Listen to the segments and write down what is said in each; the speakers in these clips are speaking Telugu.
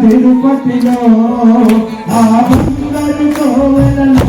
తిరుపతిలో ఆ బంగారు కోవెలలో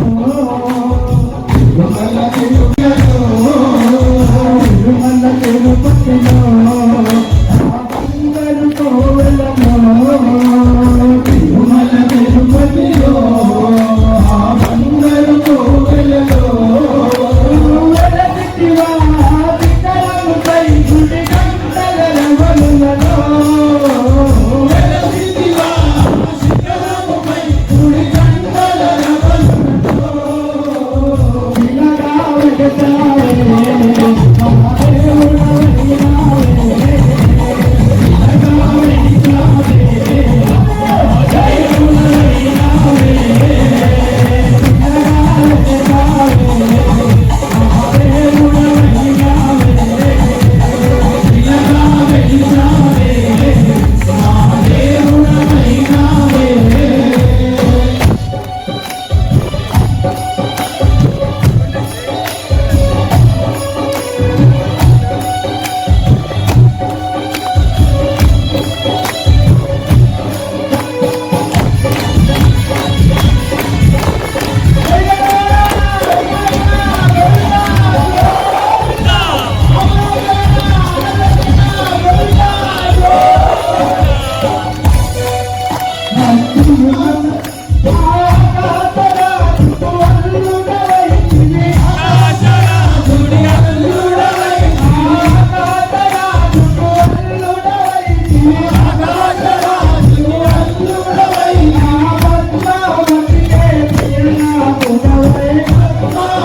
Thank.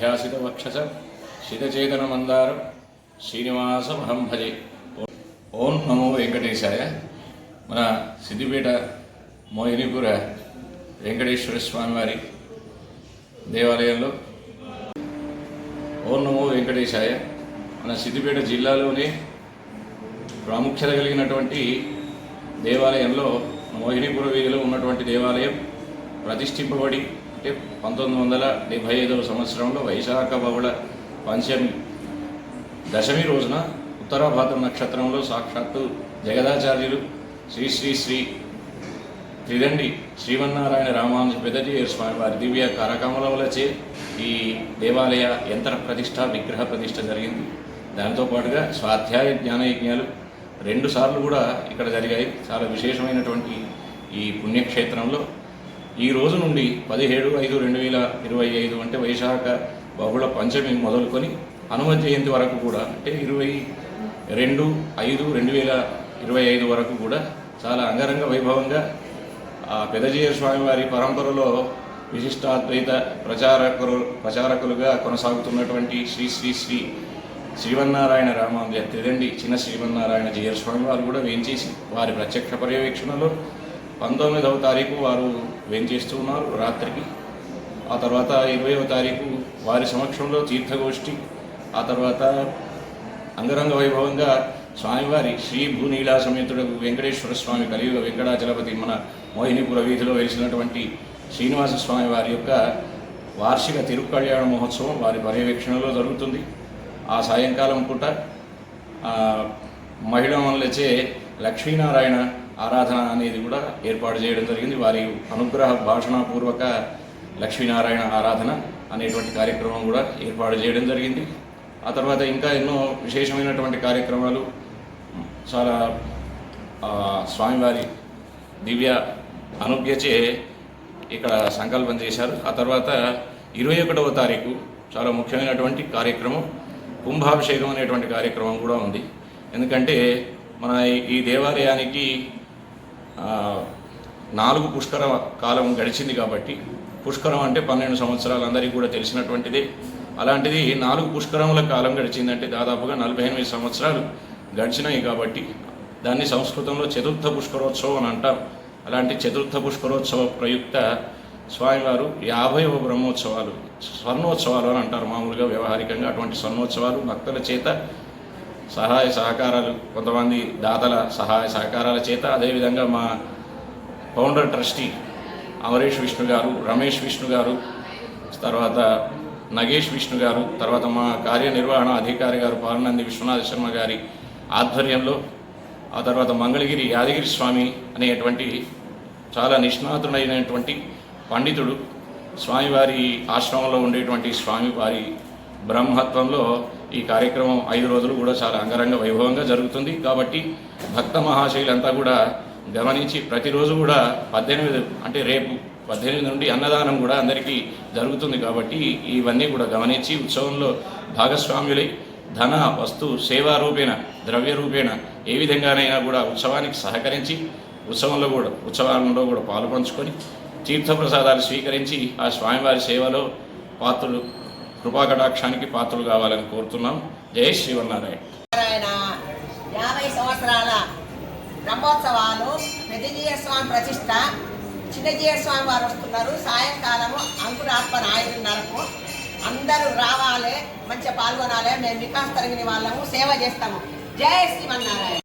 ధ్యాసిత వక్షస శితచేతనమందారం శ్రీనివాసమహం భజే ఓం నమో వెంకటేశాయ. మన సిద్దిపేట మోహినిపుర వెంకటేశ్వర స్వామివారి దేవాలయంలో ఓం నమో వెంకటేశాయ. మన సిద్దిపేట జిల్లాలోనే ప్రాముఖ్యత కలిగినటువంటి దేవాలయంలో మోహినిపుర వీధిలో ఉన్నటువంటి దేవాలయం ప్రతిష్ఠింపబడి పంతొమ్మిది వందల డెబ్భై ఐదవ సంవత్సరంలో వైశాఖ బహుళ పంచమి దశమి రోజున ఉత్తరాభాద్ర నక్షత్రంలో సాక్షాత్తు జగదాచార్యులు శ్రీ శ్రీ శ్రీ త్రిదండి శ్రీమన్నారాయణ రామానుజ పెదటియర్ స్వామి వారి దివ్య కరకమలములచే ఈ దేవాలయ యంత్ర ప్రతిష్ట విగ్రహ ప్రతిష్ట జరిగింది. దానితో పాటుగా స్వాధ్యాయ జ్ఞానయజ్ఞాలు రెండు సార్లు కూడా ఇక్కడ జరిగాయి. చాలా విశేషమైనటువంటి ఈ పుణ్యక్షేత్రంలో ఈ రోజు నుండి పదిహేడు ఐదు రెండు వేల ఇరవై ఐదు అంటే వైశాఖ బహుళ పంచమి మొదలుకొని హనుమ జయంతి వరకు కూడా అంటే ఇరవై రెండు ఐదు రెండు వేల ఇరవై ఐదు వరకు కూడా చాలా అంగరంగ వైభవంగా ఆ పెదజీయ స్వామివారి పరంపరలో విశిష్టాద్వైత ప్రచారకులు ప్రచారకులుగా కొనసాగుతున్నటువంటి శ్రీ శ్రీ శ్రీ శ్రీవన్నారాయణ రామానుజ త్రిదండి చిన్న శ్రీవన్నారాయణ జీయర్ స్వామి వారు కూడా వేయించేసి వారి ప్రత్యక్ష పర్యవేక్షణలో పంతొమ్మిదవ తారీఖు వారు వేంచేస్తూ ఉన్నారు రాత్రికి. ఆ తర్వాత ఇరవయవ తారీఖు వారి సమక్షంలో తీర్థగోష్ఠి. ఆ తర్వాత అంగరంగ వైభవంగా స్వామివారి శ్రీ భూనీలా సమేతుడు వెంకటేశ్వర స్వామి కలియుగ వెంకటాచలపతి మన మోహినిపుర వీధిలో వెలిసినటువంటి శ్రీనివాస స్వామి వారి యొక్క వార్షిక తిరుకళ్యాణ మహోత్సవం వారి పర్యవేక్షణలో జరుగుతుంది. ఆ సాయంకాలం పూట ఆ, మహిళా లక్ష్మీనారాయణ ఆరాధన అనేది కూడా ఏర్పాటు చేయడం జరిగింది. వారి అనుగ్రహ భాషణపూర్వక లక్ష్మీనారాయణ ఆరాధన అనేటువంటి కార్యక్రమం కూడా ఏర్పాటు చేయడం జరిగింది. ఆ తర్వాత ఇంకా ఎన్నో విశేషమైనటువంటి కార్యక్రమాలు చాలా స్వామివారి దివ్య అనుజ్ఞచే ఇక్కడ సంకల్పం చేశారు. ఆ తర్వాత ఇరవై ఒకటవ తారీఖు చాలా ముఖ్యమైనటువంటి కార్యక్రమం కుంభాభిషేకం అనేటువంటి కార్యక్రమం కూడా ఉంది. ఎందుకంటే మన ఈ- దేవాలయానికి నాలుగు పుష్కర కాలం గడిచింది కాబట్టి పుష్కరం అంటే పన్నెండు సంవత్సరాలు అందరికీ కూడా తెలిసినటువంటిదే. అలాంటిది నాలుగు పుష్కరముల కాలం గడిచిందంటే దాదాపుగా నలభై ఎనిమిది సంవత్సరాలు గడిచినాయి కాబట్టి దాన్ని సంస్కృతంలో చతుర్థ పుష్కరోత్సవం అని అంటాం అలాంటి చతుర్థ పుష్కరోత్సవ ప్రయుక్త స్వామివారు యాభైవ బ్రహ్మోత్సవాలు స్వర్ణోత్సవాలు అని అంటారు మామూలుగా వ్యవహారికంగా. అటువంటి స్వర్ణోత్సవాలు భక్తుల చేత సహాయ సహకారాలు కొంతమంది దాతల సహాయ సహకారాల చేత అదేవిధంగా మా ఫౌండర్ ట్రస్టీ అమరేష్ విష్ణు గారు రమేష్ విష్ణు గారు తర్వాత నగేష్ విష్ణు గారు తర్వాత మా కార్యనిర్వహణ అధికారి గారు పాలనంది విశ్వనాథ శర్మ గారి ఆధ్వర్యంలో ఆ తర్వాత మంగళగిరి యాదగిరి స్వామి అనేటువంటి చాలా నిష్ణాతుడైనటువంటి పండితుడు స్వామివారి ఆశ్రమంలో ఉండేటువంటి స్వామివారి బ్రహ్మత్వంలో ఈ కార్యక్రమం ఐదు రోజులు కూడా చాలా అంగరంగ వైభవంగా జరుగుతుంది. కాబట్టి భక్త మహాశైలంతా కూడా గమనించి ప్రతిరోజు కూడా పద్దెనిమిది అంటే రేపు పద్దెనిమిది నుండి అన్నదానం కూడా అందరికీ జరుగుతుంది కాబట్టి ఇవన్నీ కూడా గమనించి ఉత్సవంలో భాగస్వామ్యులై ధన వస్తు సేవా రూపేణ ద్రవ్య రూపేణ ఏ విధంగానైనా కూడా ఉత్సవానికి సహకరించి ఉత్సవంలో కూడా ఉత్సవాలలో కూడా పాల్పంచుకొని తీర్థప్రసాదాలు స్వీకరించి ఆ స్వామివారి సేవలో పాత్రలు కృపాకటాక్షానికి పాత్రలు కావాలని కోరుతున్నాం. జయ శ్రీవన్నారాయణ నారాయణ యాభై సంవత్సరాల బ్రహ్మోత్సవాలు పెద్దజీయ స్వామి ప్రతిష్ట చిన్నజీయ స్వామి వారు వస్తున్నారు. సాయంకాలము అంకురాత్మ ఐదున్నరకు అందరూ రావాలి మంచిగా పాల్గొనాలి. మేము వికాస్ తరిగిన వాళ్ళము సేవ చేస్తాము. జయ శ్రీమన్నారాయణ.